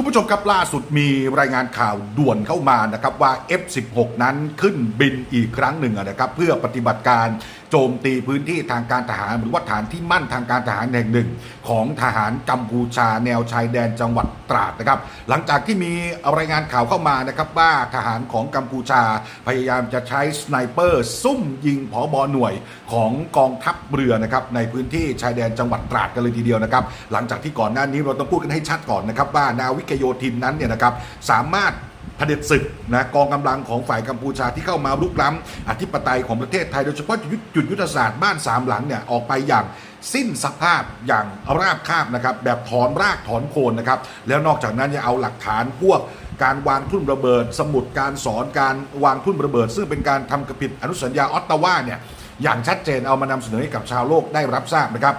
คุณผู้ชมครับล่าสุดมีรายงานข่าวด่วนเข้ามานะครับว่า F16 นั้นขึ้นบินอีกครั้งหนึ่งนะครับเพื่อปฏิบัติการ โจมตีพื้นที่ทางการทหารหรือว่าฐานที่มั่นทางการทหารแห่งหนึ่ง ของทหารกัมพูชาแนวชายแดนจังหวัดตราดนะครับ หลังจากที่มีรายงานข่าวเข้ามานะครับว่าทหารของกัมพูชาพยายามจะใช้สไนเปอร์ซุ่มยิงผอบอหน่วยของกองทัพเรือนะครับในพื้นที่ชายแดนจังหวัดตราดกันเลยทีเดียวนะครับ หลังจากที่ก่อนหน้านี้เราต้องพูดกันให้ชัดก่อนนะครับว่านาวิกโยธินนั้นเนี่ยนะครับสามารถ เผด็จศึกนะกองกำลังของฝ่ายกัมพูชาที่เข้ามารุกล้ำอธิปไตยของประเทศไทยโดยเฉพาะจุดยุทธศาสตร์บ้านสามหลังเนี่ยออกไปอย่างสิ้นสภาพอย่างราบคาบนะครับแบบถอนรากถอนโคนนะครับแล้วนอกจากนั้นยังเอาหลักฐานพวกการวางทุ่นระเบิด สมุดการสอนการวางทุ่นระเบิด ซึ่งเป็นการทำกระผิดอนุสัญญาออตตาวาเนี่ยอย่างชัดเจนเอามานำเสนอให้กับชาวโลกได้รับทราบนะครับ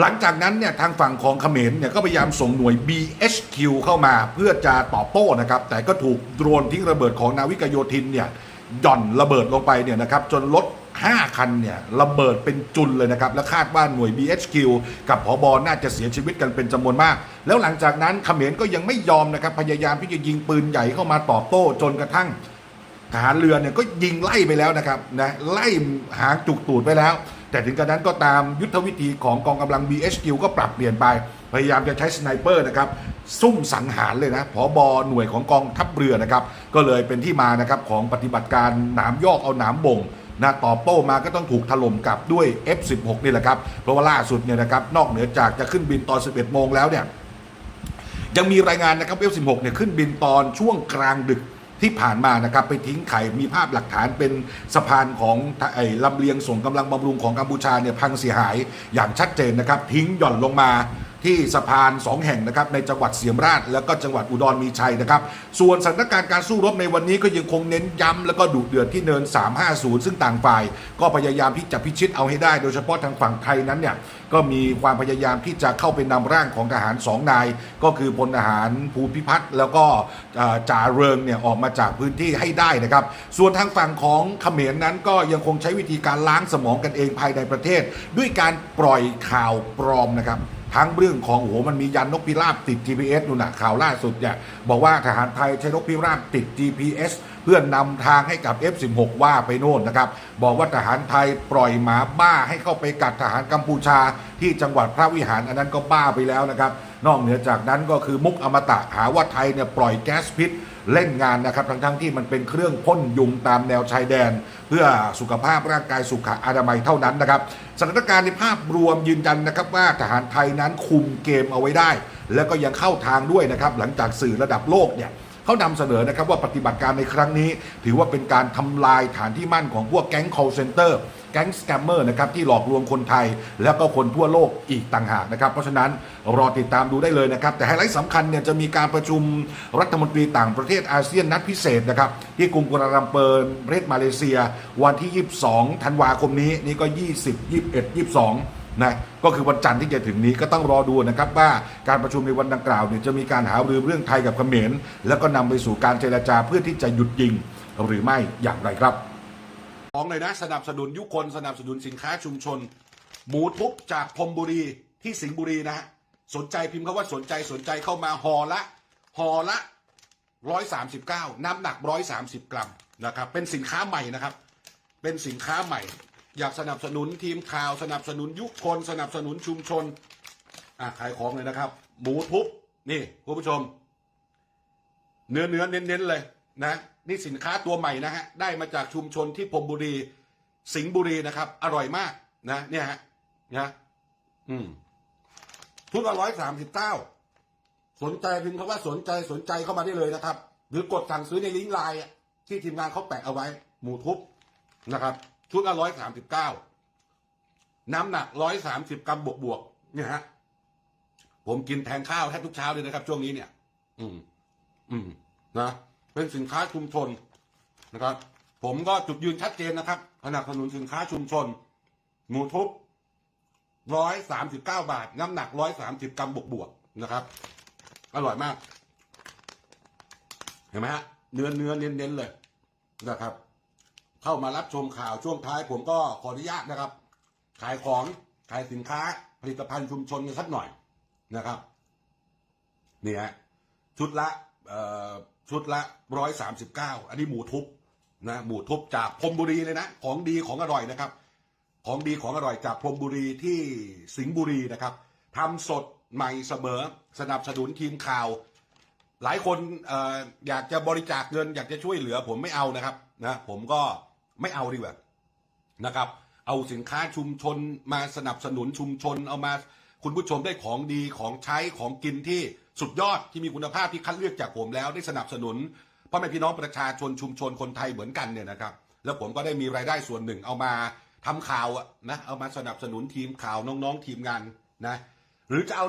หลังจากนั้นเนี่ยทางฝั่งของเขมรเนี่ยก็พยายามส่งหน่วย BHQ เข้ามาเพื่อจะตอบโต้นะครับ แต่ก็ถูกโดรนทิ้งระเบิดของนาวิกโยธินเนี่ยหย่อนระเบิดลงไปเนี่ยนะครับจนรถ5 คันเนี่ยระเบิดเป็นจุนเลยนะครับ และคาดว่าหน่วย BHQ กับผบน่าจะเสียชีวิตกันเป็นจำนวนมาก แล้วหลังจากนั้นเขมรก็ยังไม่ยอมนะครับ พยายามที่จะยิงปืนใหญ่เข้ามาตอบโต้จนกระทั่งทหารเรือเนี่ยก็ยิงไล่ไปแล้วนะครับนะไล่หางจุกตูดไปแล้ว แต่ถึงกระนั้นก็ตามยุทธวิธีของกองกำลัง BHQ ก็ปรับเปลี่ยนไป พยายามจะใช้สไนเปอร์นะครับซุ่มสังหารเลยนะผอบอหน่วยของกองทัพเรือนะครับ ก็เลยเป็นที่มานะครับของปฏิบัติการหนามยอกเอาหนามบ่งนะตอบโต้มาก็ต้องถูกถล่มกลับด้วย F16 นี่แหละครับ เพราะว่าล่าสุดเนี่ยนะครับนอกเหนือจากจะขึ้นบินตอน 11 โมงแล้วเนี่ยยังมีรายงานนะครับเอฟ16 เนี่ยขึ้นบินตอนช่วงกลางดึก ที่ผ่านมานะครับไปทิ้งไข่มีภาพหลักฐานเป็นสะพานของไอ้ลำเลียงส่งกำลังบำรุงของกัมพูชาเนี่ยพังเสียหายอย่างชัดเจนนะครับ ทิ้งหย่อนลงมา ที่สะพาน 2 แห่งนะครับในจังหวัดเสียมราช แล้วก็จังหวัดอุดรมีชัยนะครับ ส่วนสถานการณ์การสู้รบในวันนี้ก็ยังคงเน้นย้ำแล้วก็ดุเดือดที่เนิน 350 ซึ่งต่างฝ่าย ก็พยายามที่จะพิชิตเอาให้ได้ โดยเฉพาะทางฝั่งไทยนั้นเนี่ยก็มีความพยายามที่จะเข้าไปนำร่างของทหารสองนาย ก็คือพลทหารภูพิพัฒน์แล้วก็จ่าเริงเนี่ยออกมาจากพื้นที่ให้ได้นะครับ ส่วนทางฝั่งของเขมรนั้นก็ยังคงใช้วิธีการล้างสมองกันเองภายในประเทศ ด้วยการปล่อยข่าวปลอมนะครับ ทั้งเรื่องของโอ้โหมันมียันนกพิราบติด GPS นู่นนะข่าวล่าสุดเนี่ยบอกว่าทหารไทยใช้นกพิราบติด GPS เพื่อนำทางให้กับ F16 ว่าไปโน่นนะครับ บอกว่าทหารไทยปล่อยหมาบ้าให้เข้าไปกัดทหารกัมพูชา ที่จังหวัดพระวิหารอันนั้นก็บ้าไปแล้วนะครับ นอกเหนือจากนั้นก็คือมุกอมตะหาว่าไทยเนี่ยปล่อยแก๊สพิษเล่นงานนะครับทั้งทั้งๆที่มันเป็นเครื่องพ่นยุงตามแนวชายแดน เพื่อสุขภาพร่างกายสุขอนามัยเท่านั้นนะครับสถานการณ์ในภาพรวมยืนยันนะครับว่าทหารไทยนั้นคุมเกมเอาไว้ได้ แล้วก็ยังเข้าทางด้วยนะครับหลังจากสื่อระดับโลกเนี่ย เขานำเสนอนะครับว่าปฏิบัติการในครั้งนี้ ถือว่าเป็นการทำลายฐานที่มั่นของพวกแก๊ง call center แก๊งสแกมเมอร์นะครับที่หลอกลวงคนไทย แล้วก็คนทั่วโลกอีกต่างหากนะครับ เพราะฉะนั้นรอติดตามดูได้เลยนะครับ แต่ไฮไลท์สำคัญเนี่ยจะมีการประชุมรัฐมนตรีต่างประเทศอาเซียนนัดพิเศษนะครับ ที่กรุงกัวลาลัมเปอร์ประเทศมาเลเซีย วันที่ 22 ธันวาคมนี้นี่ก็ 20 21 22 นะก็คือวันจันทร์ที่จะถึงนี้ก็ต้องรอดูนะครับว่าการประชุมในวันดังกล่าวเนี่ยจะมีการหารือเรื่องไทยกับเขมรแล้วก็นำไปสู่การเจรจาเพื่อที่จะหยุดยิงหรือไม่อย่างไรครับของเลยนะสนับสนุนยุคนสนับสนุนสินค้าชุมชน หมูทุบจากพมบุรีที่สิงห์บุรีนะฮะสนใจพิมพ์คำว่าสนใจสนใจเข้ามาห่อละห่อละร้อยสามสิบเก้าน้ำหนักร้อยสามสิบกรัมนะครับเป็นสินค้าใหม่นะครับ เป็นสินค้าใหม่ อยากสนับสนุนทีมข่าวสนับสนุนยุคคนสนับสนุนชุมชนอะขายของเลยนะครับ หมูทุบนี่คุณผู้ชม เนื้อเนื้อเน้นๆเลยนะนี่สินค้าตัวใหม่นะฮะได้มาจากชุมชนที่พรมบุรี สิงห์บุรีนะครับ อร่อยมากนะเนี่ยฮะนะอืมทุกละร้อยสามสิบเก้าสนใจพิมพ์คำว่าสนใจสนใจเข้ามาได้เลยนะครับ หรือกดสั่งซื้อในลิงก์ไลน์ที่ทีมงานเขาแปะเอาไว้ หมูทุบนะครับ ชุดละร้อยสามสิบเก้าน้ำหนักร้อยสามสิบกรัมบวกบวกเนี่ยฮะ ผมกินแทนข้าวแทบทุกเช้าเลยนะครับ ช่วงนี้เนี่ย อืม อืม นะ เป็นสินค้าชุมชนนะครับ ผมก็จุดยืนชัดเจนนะครับสนับสนุนสินค้าชุมชน หมูทุบร้อยสามสิบเก้าบาท น้ำหนักร้อยสามสิบกรัมบวกบวกนะครับ อร่อยมาก เห็นไหมฮะ เนื้อเนื้อเน้นเน้นๆเลยนะครับ เข้ามารับชมข่าวช่วงท้าย ผมก็ขออนุญาตนะครับ ขายของขายสินค้าผลิตภัณฑ์ชุมชนกันสักหน่อยนะครับนี่ฮะชุดละเอ่อชุดละร้อยสามสิบเก้าอันนี้หมูทุบนะหมูทุบจากพรมบุรีเลยนะ ของดีของอร่อยนะครับ ของดีของอร่อยจากพรมบุรีที่สิงห์บุรีนะครับทำสดใหม่เสมอสนับสนุนทีมข่าว หลายคนเอ่ออยากจะบริจาคเงิน อยากจะช่วยเหลือ ผมไม่เอานะครับนะผมก็ ไม่เอาดีกว่านะครับ เอาสินค้าชุมชนมาสนับสนุนชุมชน เอามาคุณผู้ชมได้ของดีของใช้ของกินที่สุดยอดที่มีคุณภาพที่คัดเลือกจากผมแล้วได้สนับสนุนพ่อแม่พี่น้องประชาชนชุมชนคนไทยเหมือนกันเนี่ยนะครับ แล้วผมก็ได้มีรายได้ส่วนหนึ่งเอามาทำข่าวอะนะเอามาสนับสนุนทีมข่าวน้องๆทีมงานนะ หรือจะเอา